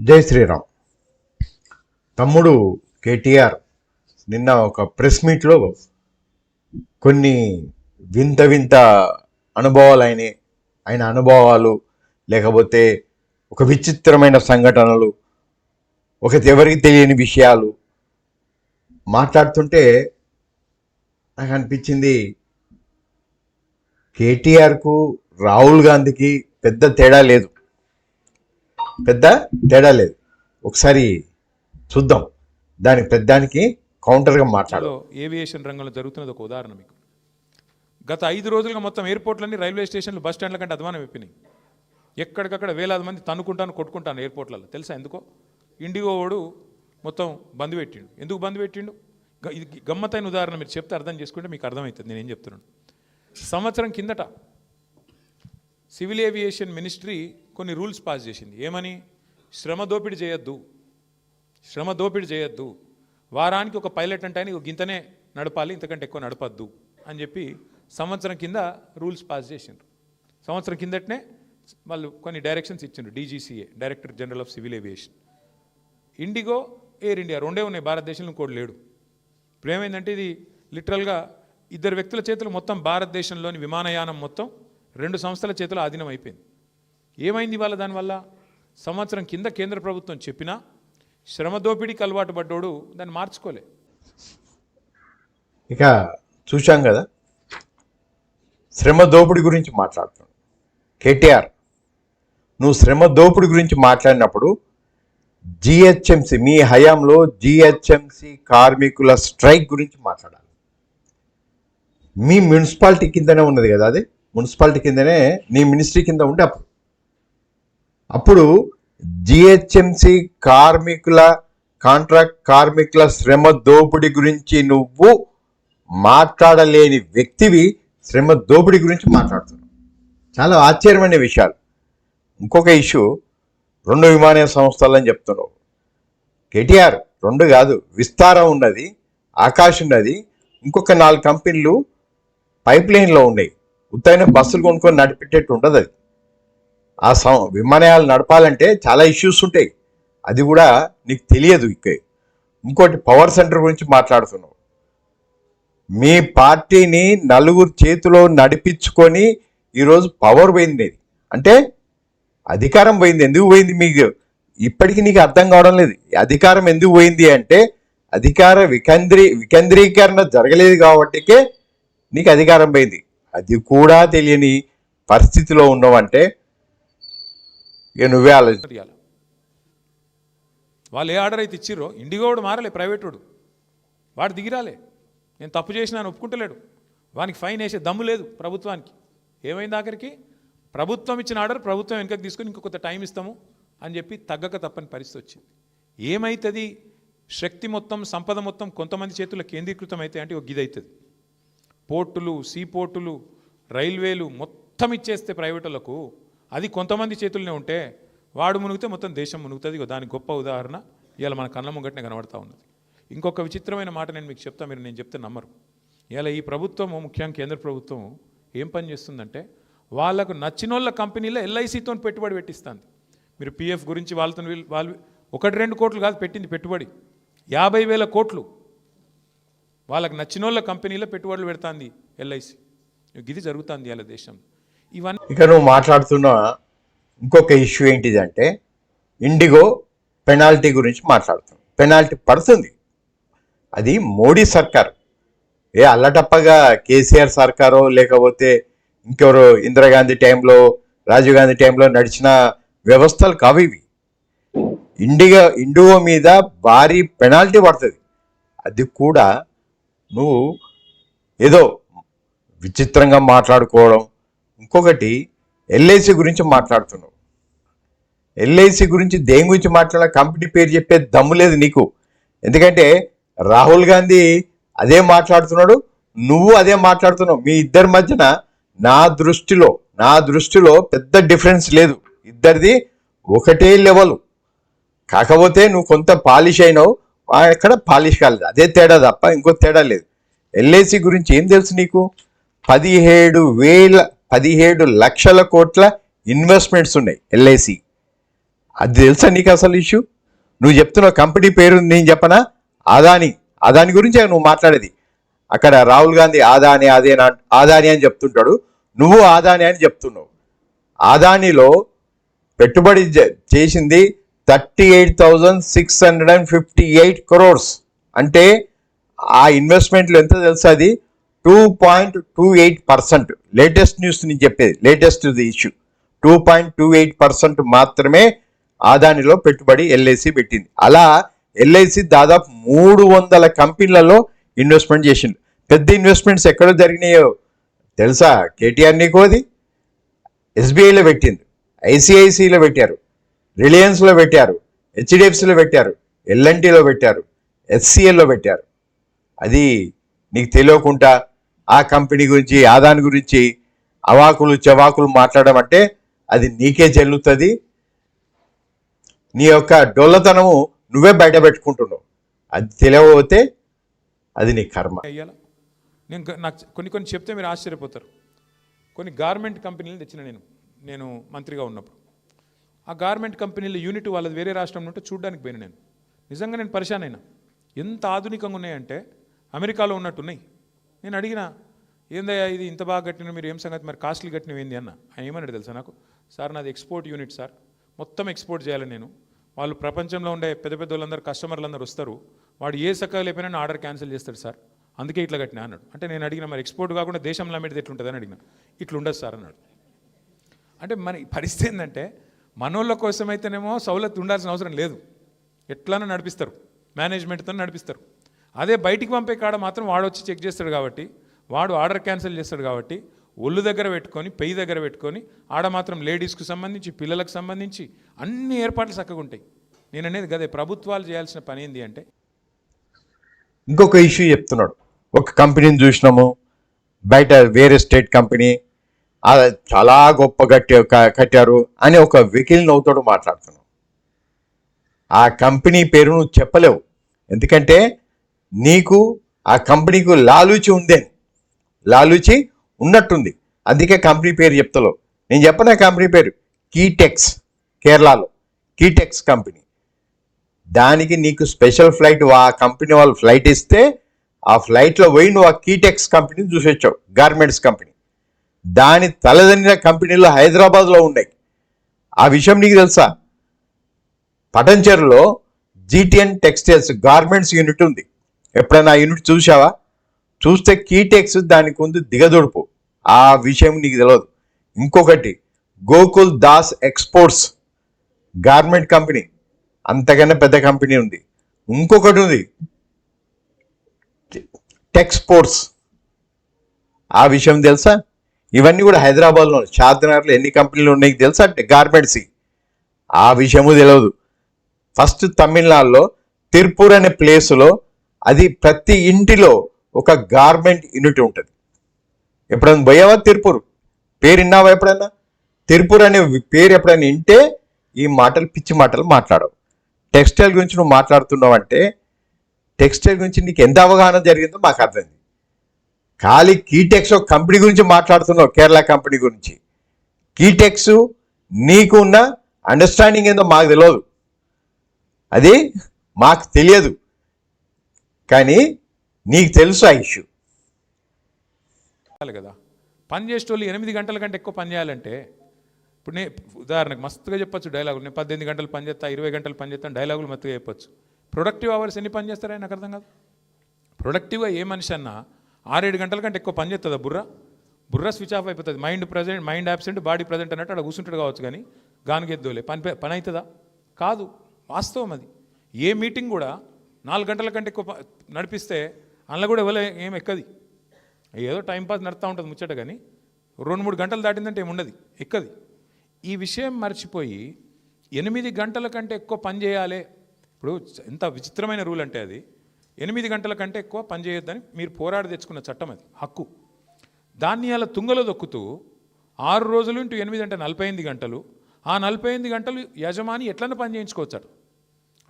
జై శ్రీరామ్. తమ్ముడు కేటీఆర్ నిన్న ఒక ప్రెస్ మీట్లో కొన్ని వింత వింత అనుభవాలు ఆయన ఆయన అనుభవాలు లేకపోతే ఒక విచిత్రమైన సంఘటనలు ఒక ఎవరికి తెలియని విషయాలు మాట్లాడుతుంటే నాకు అనిపించింది కేటీఆర్కు రాహుల్ గాంధీకి పెద్ద తేడా లేదు. పెద్ద తేడా లేదు. ఒకసారి చూద్దాం. దానికి పెద్దానికి కౌంటర్గా మాట్లాడు. ఏవియేషన్ రంగంలో జరుగుతున్నది ఒక ఉదాహరణ మీకు. గత ఐదు రోజులుగా మొత్తం ఎయిర్పోర్ట్లన్నీ రైల్వే స్టేషన్లు బస్ స్టాండ్ల కంటే అధ్వానం అయిపోయినాయి. ఎక్కడికక్కడ వేలాది మంది తన్నుకుంటాను కొట్టుకుంటాను ఎయిర్పోర్ట్లలో. తెలుసా ఎందుకో? ఇండిగో వాడు మొత్తం బంద్ పెట్టిండు. ఎందుకు బంద్ పెట్టిండు? గ- ఇది గమ్మత్తైన ఉదాహరణ మీరు చెప్తే అర్థం చేసుకుంటే మీకు అర్థమవుతుంది. నేను ఏం చెప్తున్నాను? సంవత్సరం కిందట సివిల్ ఏవియేషన్ మినిస్ట్రీ కొన్ని రూల్స్ పాస్ చేసింది. ఏమని? శ్రమ దోపిడీ చేయొద్దు. శ్రమ దోపిడీ చేయొద్దు. వారానికి ఒక పైలట్ అంటే ఆయన గింతనే నడపాలి ఇంతకంటే ఎక్కువ నడపద్దు అని చెప్పి సంవత్సరం కింద రూల్స్ పాస్ చేసిండ్రు. సంవత్సరం కిందటనే వాళ్ళు కొన్ని డైరెక్షన్స్ ఇచ్చిండ్రు DGCA director general of civil aviation. IndiGo Air India రెండే ఉన్నాయి భారతదేశంలో ఇంకోటి లేడు. ఇప్పుడు ఏమైందంటే ఇది లిటరల్గా ఇద్దరు వ్యక్తుల చేతులు మొత్తం భారతదేశంలోని విమానయానం మొత్తం రెండు సంస్థల చేతిలో ఆధీనం అయిపోయింది. ఏమైంది ఇవాళ దానివల్ల? సంవత్సరం కింద కేంద్ర ప్రభుత్వం చెప్పినా శ్రమ దోపిడీకి అలవాటు పడ్డోడు దాన్ని మార్చుకోలే. ఇక చూశాం కదా శ్రమ దోపిడీ గురించి మాట్లాడుతున్నాడు కేటీఆర్ నువ్వు శ్రమ దోపిడి గురించి మాట్లాడినప్పుడు జిహెచ్ఎంసి మీ హయాంలో జిహెచ్ఎంసి కార్మికుల స్ట్రైక్ గురించి మాట్లాడాలి. మీ మున్సిపాలిటీ కిందనే ఉన్నది కదా అది? మున్సిపాలిటీ కిందనే నీ మినిస్ట్రీ కింద ఉండే అప్పుడు అప్పుడు జిహెచ్ఎంసి కార్మికుల కాంట్రాక్ట్ కార్మికుల శ్రమ దోపిడీ గురించి నువ్వు మాట్లాడలేని వ్యక్తివి శ్రమ దోపిడీ గురించి మాట్లాడుతున్నావు. చాలా ఆశ్చర్యమైన విషయాలు. ఇంకొక ఇష్యూ రెండు విమానయ సంస్థలని చెప్తున్నావు. కేటీఆర్ రెండు కాదు విస్తారం ఉన్నది ఆకాశ్ ఉన్నది ఇంకొక నాలుగు కంపెనీలు పైప్ లైన్లో ఉన్నాయి. ఉత్తైన బస్సులు కొనుక్కొని నడిపెట్టేట్టు ఉండదు అది. ఆ సం విమానయాలు నడపాలంటే చాలా ఇష్యూస్ ఉంటాయి. అది కూడా నీకు తెలియదు ఇక. ఇంకోటి పవర్ సెంటర్ గురించి మాట్లాడుతున్నావు మీ పార్టీని నలుగురు చేతిలో నడిపించుకొని ఈరోజు పవర్ పోయింది నీది. అంటే అధికారం పోయింది. ఎందుకు పోయింది మీకు? ఇప్పటికీ నీకు అర్థం కావడం లేదు. అధికారం ఎందుకు పోయింది అంటే అధికార వికేంద్రీ వికేంద్రీకరణ జరగలేదు కాబట్టికే నీకు అధికారం పోయింది. అది కూడా తెలియని పరిస్థితిలో ఉన్నావంటే ఇక నువ్వే ఆలోచించాలి వాళ్ళు ఏ ఆర్డర్ అయితే ఇచ్చిర్రో ఇండిగో వాడు మారలే ప్రైవేట్ వాడు. వాడు దిగిరాలే. నేను తప్పు చేసినా అని ఒప్పుకుంటలేడు. వానికి ఫైన్ వేసే దమ్ము లేదు ప్రభుత్వానికి. ఏమైంది ఆఖరికి? ప్రభుత్వం ఇచ్చిన ఆర్డర్ ప్రభుత్వం వెనుకకు తీసుకొని ఇంకొక టైం ఇస్తాము అని చెప్పి తగ్గక తప్పని పరిస్థితి వచ్చింది. ఏమవుతుంది శక్తి మొత్తం సంపద మొత్తం కొంతమంది చేతుల్లో కేంద్రీకృతం అయితే అంటే ఒక గిదైతుంది. పోర్టులు సీపోర్టులు రైల్వేలు మొత్తం ఇచ్చేస్తే ప్రైవేటులకు. అది కొంతమంది చేతుల్లోనే ఉంటే వాడు మునిగితే మొత్తం దేశం మునుగుతుంది. దాని గొప్ప ఉదాహరణ ఇవాళ మన కళ్ళ ముంగట్నే కనబడతా ఉన్నది. ఇంకొక విచిత్రమైన మాట నేను మీకు చెప్తా మీరు నేను చెప్తే నమ్మరు. ఇలా ఈ ప్రభుత్వము ముఖ్యంగా కేంద్ర ప్రభుత్వం ఏం పని చేస్తుందంటే వాళ్ళకు నచ్చినోళ్ళ కంపెనీలో ఎల్ఐసితో పెట్టుబడి పెట్టిస్తుంది. మీరు పిఎఫ్ గురించి వాళ్ళతో వాళ్ళు ఒకటి రెండు కోట్లు కాదు పెట్టింది పెట్టుబడి. యాభై వేల కోట్లు వాళ్ళకి నచ్చిన వాళ్ళ కంపెనీలో పెట్టుబడులు పెడుతుంది ఎల్ఐసి. ఇది జరుగుతుంది అలా దేశం. ఇవన్నీ ఇక నువ్వు మాట్లాడుతున్న ఇంకొక ఇష్యూ ఏంటిది అంటే ఇండిగో పెనాల్టీ గురించి మాట్లాడుతున్నాం. పెనాల్టీ పడుతుంది. అది మోడీ సర్కార్. ఏ అల్లటప్పగా కేసీఆర్ సర్కారో లేకపోతే ఇంకెవరో ఇందిరాగాంధీ టైంలో రాజీవ్ గాంధీ టైంలో నడిచిన వ్యవస్థలు కావు ఇవి. ఇండిగో ఇండిగో మీద భారీ పెనాల్టీ పడుతుంది. అది కూడా నువ్వు ఏదో విచిత్రంగా మాట్లాడుకోవడం ఇంకొకటి ఎల్ఐసి గురించి మాట్లాడుతున్నావు. ఎల్ఐసి గురించి దేని గురించి మాట్లాడాలి? కంపెనీ పేరు చెప్పే దమ్ము లేదు నీకు. ఎందుకంటే రాహుల్ గాంధీ అదే మాట్లాడుతున్నాడు నువ్వు అదే మాట్లాడుతున్నావు. మీ ఇద్దరి మధ్యన నా దృష్టిలో నా దృష్టిలో పెద్ద డిఫరెన్స్ లేదు. ఇద్దరిది ఒకటే లెవెల్. కాకపోతే నువ్వు కొంత పాలిష్ అయినావు ఎక్కడ పాలిష్ కాలేదు. అదే తేడా తప్ప ఇంకో తేడా లేదు. ఎల్ఐసి గురించి ఏం తెలుసు నీకు? పదిహేడు వేల పదిహేడు లక్షల కోట్ల ఇన్వెస్ట్మెంట్స్ ఉన్నాయి ఎల్ఐసి. అది తెలుసా నీకు అసలు ఇష్యూ? నువ్వు చెప్తున్న కంపెనీ పేరు నేను చెప్పనా? అదాని అదాని గురించే నువ్వు మాట్లాడేది. అక్కడ రాహుల్ గాంధీ ఆదాని అదే ఆదాని అని చెప్తుంటాడు. నువ్వు ఆదాని అని చెప్తున్నావు. ఆదానిలో పెట్టుబడి చేసింది thirty eight thousand six hundred and fifty eight crores. అంటే ఆ ఇన్వెస్ట్మెంట్లు ఎంత తెలుసా అది? Two point two eight percent. Latest news నేను చెప్పేది. Latest the issue. Two point two eight percent మాత్రమే ఆదానిలో పెట్టుబడి ఎల్ఐసి పెట్టింది. అలా ఎల్ఐసి దాదాపు మూడు వందల కంపెనీలలో ఇన్వెస్ట్మెంట్ చేసింది. పెద్ద ఇన్వెస్ట్మెంట్స్ ఎక్కడ జరిగినాయో తెలుసా? కేటీఆర్ నీకోది ఎస్బీఐలో పెట్టింది. ఐసిఐసిలో పెట్టారు. రిలయన్స్లో పెట్టారు హెచ్డిఎఫ్సిలో పెట్టారు ఎల్ఎన్టీలో పెట్టారు ఎస్సీఎల్లో పెట్టారు. అది నీకు తెలియకుండా ఆ కంపెనీ గురించి ఆదాని గురించి అవాకులు చవాకులు మాట్లాడడం అంటే అది నీకే చెల్లుతుంది నీ యొక్క డొల్లతనము నువ్వే బయట పెట్టుకుంటున్నావు. అది తెలియకపోతే అది నీ కర్మ. నేను నాకు కొన్ని కొన్ని చెప్తే మీరు ఆశ్చర్యపోతారు. కొన్ని గార్మెంట్ కంపెనీలు తెచ్చిన నేను నేను మంత్రిగా ఉన్నప్పుడు. ఆ గార్మెంట్ కంపెనీలో యూనిట్ వాళ్ళది వేరే రాష్ట్రం ఉంటే చూడడానికి పోయిన నేను. నిజంగా నేను పరిశాన్ అయినా ఎంత ఆధునికంగా ఉన్నాయంటే అమెరికాలో ఉన్నట్టున్నాయి. నేను అడిగిన ఏందయ్యా ఇది ఇంత బాగా కట్టిన మీరు ఏం సంగతి? మరి కాస్ట్లీ కట్టినవి ఏంది? అన్న. ఆయన ఏమన్నాడు తెలుసా నాకు? సార్ నాది ఎక్స్పోర్ట్ యూనిట్ సార్. మొత్తం ఎక్స్పోర్ట్ చేయాలి నేను. వాళ్ళు ప్రపంచంలో ఉండే పెద్ద పెద్ద వాళ్ళందరూ కస్టమర్లు అందరూ వస్తారు. వాడు ఏ సక్కగా లేకపోయినా ఆర్డర్ క్యాన్సిల్ చేస్తాడు సార్. అందుకే ఇట్లా కట్టినా అన్నాడు. అంటే నేను అడిగిన మరి ఎక్స్పోర్ట్ కాకుండా దేశంలో అమ్మేది ఎట్లుంటుందని అడిగిన. ఇట్లుండదు సార్ అన్నాడు. అంటే మన పరిస్థితి ఏంటంటే మనోళ్ళ కోసమైతేనేమో సౌలత్ ఉండాల్సిన అవసరం లేదు. ఎట్లానో నడిపిస్తారు. మేనేజ్మెంట్తో నడిపిస్తారు. అదే బయటికి పంపే కాడ మాత్రం వాడు వచ్చి చెక్ చేస్తాడు కాబట్టి వాడు ఆర్డర్ క్యాన్సిల్ చేస్తాడు కాబట్టి ఒళ్ళు దగ్గర పెట్టుకొని పెయ్యి దగ్గర పెట్టుకొని ఆడ మాత్రం లేడీస్కు సంబంధించి పిల్లలకు సంబంధించి అన్ని ఏర్పాట్లు చక్కగా ఉంటాయి. నేను అనేది గదే ప్రభుత్వాలు చేయాల్సిన పని ఏంటి అంటే ఇంకొక ఇష్యూ చెప్తున్నాడు. ఒక కంపెనీని చూసినాము. బయట వేరే స్టేట్ కంపెనీ చాలా గొప్ప కట్టి కట్టారు అని ఒక వెకిల్ నవ్వుతాడు మాట్లాడుతున్నావు ఆ కంపెనీ పేరు నువ్వు చెప్పలేవు. ఎందుకంటే నీకు ఆ కంపెనీకు లాలూచి ఉందే? లాలూచి ఉన్నట్టుంది. అందుకే కంపెనీ పేరు చెప్తలో నేను చెప్పను ఆ కంపెనీ పేరు కీటెక్స్ కేరళలో. కీటెక్స్ కంపెనీ. దానికి నీకు స్పెషల్ ఫ్లైట్ ఆ కంపెనీ వాళ్ళు ఫ్లైట్ ఇస్తే ఆ ఫ్లైట్లో పోయి నువ్వు ఆ కీటెక్స్ కంపెనీని చూసి వచ్చావు గార్మెంట్స్ కంపెనీ. దాని తలదండిన కంపెనీలు హైదరాబాద్లో ఉన్నాయి. ఆ విషయం నీకు తెలుసా? పటంచెరులో జీటీఎన్ టెక్స్టైల్స్ గార్మెంట్స్ యూనిట్ ఉంది. ఎప్పుడైనా ఆ యూనిట్ చూసావా చూస్తే కీటెక్స్ దానికి ఉంది దిగదొడుపు. ఆ విషయం నీకు తెలియదు ఇంకొకటి Gokul Das exports garment company. అంతకన్నా పెద్ద కంపెనీ ఉంది. ఇంకొకటి ఉంది టెక్స్పోర్ట్స్. ఆ విషయం తెలుసా? ఇవన్నీ కూడా హైదరాబాద్లో షాద్నగర్లో ఎన్ని కంపెనీలు ఉన్నాయి తెలుసా గార్మెంట్స్కి ఆ విషయము తెలియదు ఫస్ట్ తమిళనాడులో తిరుపూర్ అనే ప్లేస్లో అది ప్రతి ఇంటిలో ఒక గార్మెంట్ యూనిట్ ఉంటుంది. ఎప్పుడైనా పోయావా తిరుపూర్? పేరు విన్నావా ఎప్పుడైనా? తిరుపూర్ అనే పేరు ఎప్పుడైనా వింటే ఈ మాటలు పిచ్చి మాటలు మాట్లాడవు. టెక్స్టైల్ గురించి నువ్వు మాట్లాడుతున్నావు అంటే టెక్స్టైల్ గురించి నీకు ఎంత అవగాహన జరిగిందో మాకు అర్థమైంది. ఖాళీ కీటెక్స్ ఒక కంపెనీ గురించి మాట్లాడుతున్నావు కేరళ కంపెనీ గురించి. కీటెక్స్ నీకు ఉన్న అండర్స్టాండింగ్ ఏందో మాకు తెలియదు అది మాకు తెలియదు. కానీ నీకు తెలుసు ఆ ఇష్యూ కదా. పని చేసేటోళ్ళు ఎనిమిది గంటల కంటే ఎక్కువ పని చేయాలంటే ఇప్పుడు నే ఉదాహరణకు మస్తుగా చెప్పొచ్చు డైలాగులు నేను పద్దెనిమిది గంటలు పని చేస్తా ఇరవై గంటలు పని చేస్తాను డైలాగులు మస్తుగా చెప్పొచ్చు. ప్రొడక్టివ్ అవర్స్ ఎన్ని పని చేస్తారని నాకు అర్థం కాదు. ప్రొడక్టివ్గా ఏ మనిషి అన్నా ఆరేడు గంటల కంటే ఎక్కువ పని చేస్తుందా బుర్ర? బుర్ర స్విచ్ ఆఫ్ అయిపోతుంది. Mind present mind absent body present అన్నట్టు అక్కడ కూర్చుంటాడు కావచ్చు కానీ గానిగెద్దోలే పని పని అవుతుందా కాదు. వాస్తవం అది. ఏ మీటింగ్ కూడా నాలుగు గంటల కంటే ఎక్కువ నడిపిస్తే అందులో కూడా ఎవరు ఏం ఎక్కది? ఏదో టైంపాస్ నడుతూ నడుస్తూ ఉంటుంది ముచ్చట కానీ రెండు మూడు గంటలు దాటిందంటే ఏముండదు ఎక్కది? ఈ విషయం మర్చిపోయి ఎనిమిది గంటల కంటే ఎక్కువ పని చేయాలి. ఇప్పుడు ఎంత విచిత్రమైన రూల్ అంటే అది. ఎనిమిది గంటల కంటే ఎక్కువ పనిచేయొద్దని మీరు పోరాడి తెచ్చుకున్న చట్టం అది హక్కు. దాన్ని అలా తుంగలో దొక్కుతూ ఆరు రోజులు ఇంటూ ఎనిమిది అంటే నలభై ఎనిమిది గంటలు. ఆ నలభై ఎనిమిది గంటలు యజమాని ఎట్లన్నా పని చేయించుకోవచ్చాడు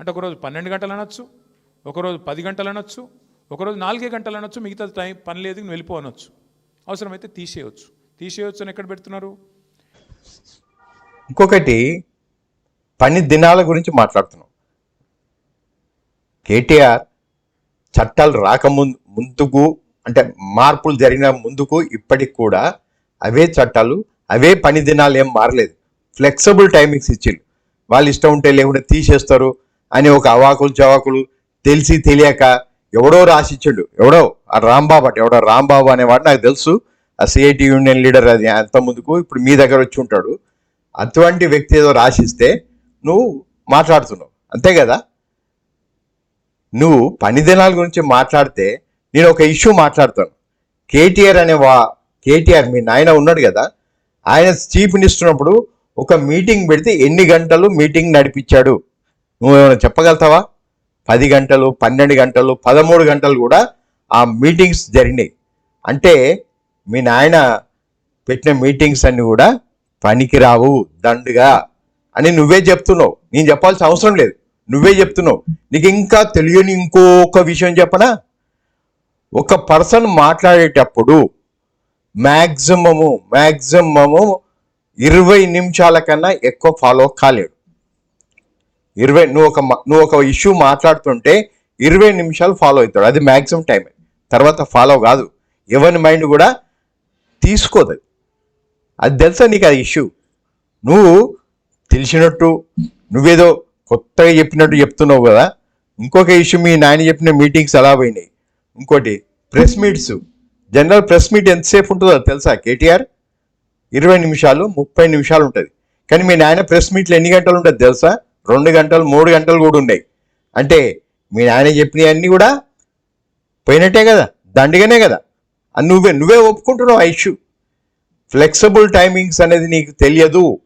అంటే ఒకరోజు పన్నెండు గంటలు అనొచ్చు ఒకరోజు పది గంటలు అనొచ్చు ఒకరోజు నాలుగే గంటలు అనొచ్చు మిగతా టైం పని లేదు నువ్వు వెళ్ళిపో అనొచ్చు. అవసరమైతే తీసేయవచ్చు తీసేయవచ్చు అని ఎక్కడ పెడుతున్నారు? ఇంకొకటి పని దినాల గురించి మాట్లాడుతున్నాం. కేటీఆర్ చట్టాలు రాకముందు ముందుకు అంటే మార్పులు జరిగిన ముందుకు ఇప్పటికి కూడా అవే చట్టాలు అవే పని దినాలు ఏం మారలేదు. ఫ్లెక్సిబుల్ టైమింగ్స్ ఇచ్చిండు వాళ్ళు ఇష్టం ఉంటే లేకుంటే తీసేస్తారు అని ఒక అవాకులు చవాకులు తెలిసి తెలియక ఎవడో రాసిచ్చాడు. ఎవడో? ఆ రాంబాబు అట. ఎవడో? రాంబాబు అనేవాడు నాకు తెలుసు. ఆ సిఐటి యూనియన్ లీడర్ అది అంత ముందుకు ఇప్పుడు మీ దగ్గర వచ్చి ఉంటాడు. అటువంటి వ్యక్తి ఏదో రాసిస్తే నువ్వు మాట్లాడుతున్నావు. అంతే కదా? నువ్వు పని దినాల గురించి మాట్లాడితే నేను ఒక ఇష్యూ మాట్లాడతాను. కేటీఆర్ అనే వా కేటీఆర్ మీ నాయన ఉన్నాడు కదా ఆయన చీఫ్ మినిస్టర్ ఉన్నప్పుడు ఒక మీటింగ్ పెడితే ఎన్ని గంటలు మీటింగ్ నడిపించాడు? నువ్వు ఏమైనా చెప్పగలుగుతావా? పది గంటలు పన్నెండు గంటలు పదమూడు గంటలు కూడా ఆ మీటింగ్స్ జరిగినాయి. అంటే మీ నాయన పెట్టిన మీటింగ్స్ అన్నీ కూడా పనికిరావు దండుగా అని నువ్వే చెప్తున్నావు. నేను చెప్పాల్సిన అవసరం లేదు. నువ్వే చెప్తున్నావు. నీకు ఇంకా తెలియని ఇంకొక విషయం చెప్పనా? ఒక పర్సన్ మాట్లాడేటప్పుడు మ్యాక్సిమము మ్యాక్సిమము ఇరవై నిమిషాల కన్నా ఎక్కువ ఫాలో కాలేడు. ఇరవై నువ్వు ఒక నువ్వు ఒక ఇష్యూ మాట్లాడుతుంటే ఇరవై నిమిషాలు ఫాలో అవుతాడు. అది మ్యాక్సిమం టైం తర్వాత ఫాలో కాదు. ఎవరి మైండ్ కూడా తీసుకోదు అది. అది తెలుసా నీకు ఆ ఇష్యూ నువ్వు తెలిసినట్టు నువ్వేదో కొత్తగా చెప్పినట్టు చెప్తున్నావు కదా. ఇంకొక ఇష్యూ మీ నాయన చెప్పిన మీటింగ్స్ ఎలా పోయినాయి. ఇంకోటి press meets general press meet ఎంతసేపు ఉంటుందో తెలుసా కేటీఆర్? ఇరవై నిమిషాలు ముప్పై నిమిషాలు ఉంటుంది. కానీ మీ నాయన ప్రెస్ మీట్లు ఎన్ని గంటలు ఉంటుంది తెలుసా? రెండు గంటలు మూడు గంటలు కూడా ఉన్నాయి. అంటే మీ నాయన చెప్పినవన్నీ కూడా పోయినట్టే కదా దండిగానే కదా. అని నువ్వే నువ్వే ఒప్పుకుంటున్నావు ఆ ఇష్యూ ఫ్లెక్సిబుల్ టైమింగ్స్ అనేది నీకు తెలియదు.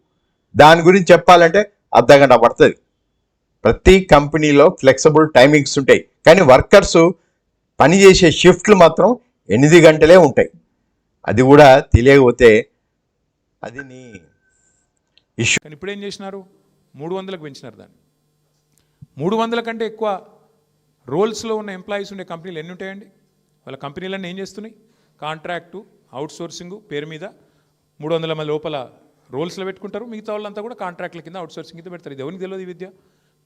దాని గురించి చెప్పాలంటే అర్ధ గంట పడుతుంది. ప్రతి కంపెనీలో ఫ్లెక్సిబుల్ టైమింగ్స్ ఉంటాయి. కానీ వర్కర్స్ పని చేసే షిఫ్ట్లు మాత్రం ఎనిమిది గంటలే ఉంటాయి. అది కూడా తెలియకపోతే అది నీ ఇష్యూ. కానీ ఇప్పుడు ఏం చేసినారు? మూడు వందలకు పెంచినారు దాన్ని. మూడు వందల కంటే ఎక్కువ రోల్స్లో ఉన్న ఎంప్లాయీస్ ఉండే కంపెనీలు ఎన్ని ఉంటాయండి? వాళ్ళ కంపెనీలన్నీ ఏం చేస్తున్నాయి? కాంట్రాక్టు అవుట్సోర్సింగ్ పేరు మీద మూడు వందల మంది లోపల రోల్స్లో పెట్టుకుంటారు. మిగతా వాళ్ళంతా కూడా కాంట్రాక్ట్ల కింద అవుట్సోర్సింగ్ కింద పెడతారు. ఇది ఎవరికి తెలియదు ఈ విద్య?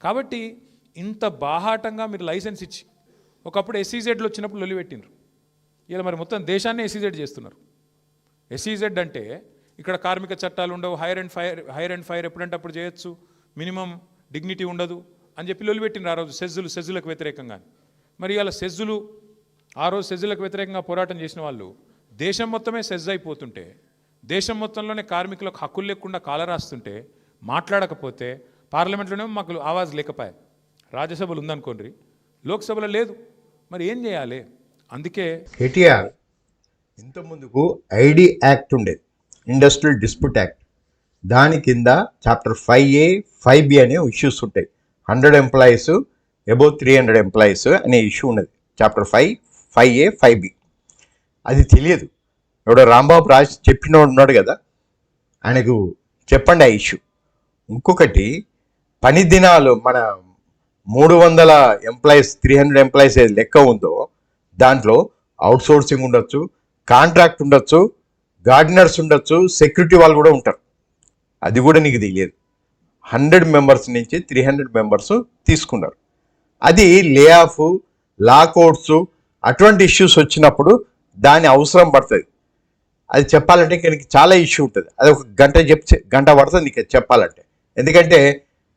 కాబట్టి ఇంత బాహాటంగా మీరు లైసెన్స్ ఇచ్చి ఒకప్పుడు ఎస్సీజెడ్లు వచ్చినప్పుడు లొలిపెట్టినారు ఇలా మరి మొత్తం దేశాన్ని ఎస్సీజెడ్ చేస్తున్నారు. ఎస్సీజెడ్ అంటే ఇక్కడ కార్మిక చట్టాలు ఉండవు hire and fire hire and fire ఎప్పుడంటే అప్పుడు చేయొచ్చు మినిమం డిగ్నిటీ ఉండదు అని చెప్పి లొలిపెట్టినారు ఆ రోజు సెజ్జులు సెజ్జులకు వ్యతిరేకంగా మరి ఇలా సెజ్జులు ఆ రోజు సెజ్జులకు వ్యతిరేకంగా పోరాటం చేసిన వాళ్ళు దేశం మొత్తమే సెజ్ అయిపోతుంటే దేశం మొత్తంలోనే కార్మికులకు హక్కులు లేకుండా కాలరాస్తుంటే మాట్లాడకపోతే పార్లమెంట్లోనే మాకు ఆవాజ్ లేకపోయా. రాజ్యసభలు ఉందనుకోండి లోక్సభలో లేదు. మరి ఏం చేయాలి? అందుకే కేటీఆర్ ఇంతకుముందుకు ఐడి యాక్ట్ ఉండేది ఇండస్ట్రియల్ డిస్ప్యూట్ యాక్ట్ దాని కింద chapter five A five B అనే ఇష్యూస్ ఉంటాయి. Hundred employees above three hundred employees అనే ఇష్యూ ఉన్నది. Chapter five five A five B అది తెలియదు. ఎవడో రాంబాబు రాజ్ చెప్పినోడు ఉన్నాడు కదా ఆయనకు చెప్పండి ఆ ఇష్యూ ఇంకొకటి పని దినాలు మన మూడు వందల ఎంప్లాయీస్ త్రీ హండ్రెడ్ ఎంప్లాయీస్ ఏది లెక్క ఉందో దాంట్లో అవుట్ సోర్సింగ్ ఉండొచ్చు కాంట్రాక్ట్ ఉండొచ్చు గార్డెనర్స్ ఉండొచ్చు సెక్యూరిటీ వాళ్ళు కూడా ఉంటారు. అది కూడా నీకు తెలియదు. హండ్రెడ్ మెంబర్స్ నుంచి త్రీ హండ్రెడ్ మెంబర్స్ తీసుకున్నారు. అది లే ఆఫ్ లాకౌట్స్ అటువంటి ఇష్యూస్ వచ్చినప్పుడు దాని అవసరం పడుతుంది. అది చెప్పాలంటే నీకు చాలా ఇష్యూ ఉంటుంది. అది ఒక గంట చెప్ గంట పడుతుంది నీకు చెప్పాలంటే. ఎందుకంటే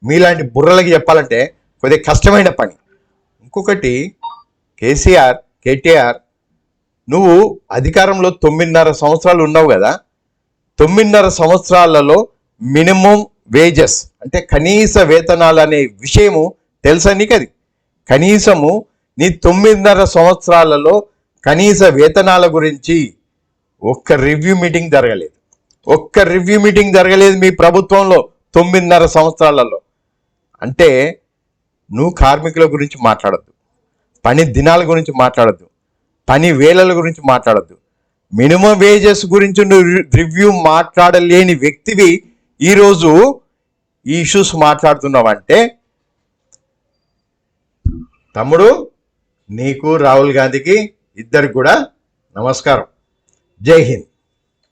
మీలాంటి బుర్రలకి చెప్పాలంటే కొద్దిగా కష్టమైన పని. ఇంకొకటి కేసీఆర్ కేటీఆర్ నువ్వు అధికారంలో తొమ్మిదిన్నర సంవత్సరాలు ఉన్నావు కదా? తొమ్మిదిన్నర సంవత్సరాలలో మినిమం వేజెస్ అంటే కనీస వేతనాలు అనే విషయము తెలుసా నీకు అది కనీసము నీ తొమ్మిదిన్నర సంవత్సరాలలో కనీస వేతనాల గురించి ఒక్క రివ్యూ మీటింగ్ జరగలేదు. ఒక్క రివ్యూ మీటింగ్ జరగలేదు మీ ప్రభుత్వంలో తొమ్మిదిన్నర సంవత్సరాలలో. అంటే నువ్వు కార్మికుల గురించి మాట్లాడద్దు. పని దినాల గురించి మాట్లాడద్దు. పని వేళల గురించి మాట్లాడద్దు. మినిమం వేజెస్ గురించి నువ్వు రివ్యూ మాట్లాడలేని వ్యక్తివి ఈరోజు ఈ ఇష్యూస్ మాట్లాడుతున్నావంటే తమ్ముడు నీకు రాహుల్ గాంధీకి ఇద్దరికి కూడా నమస్కారం. జై హింద్.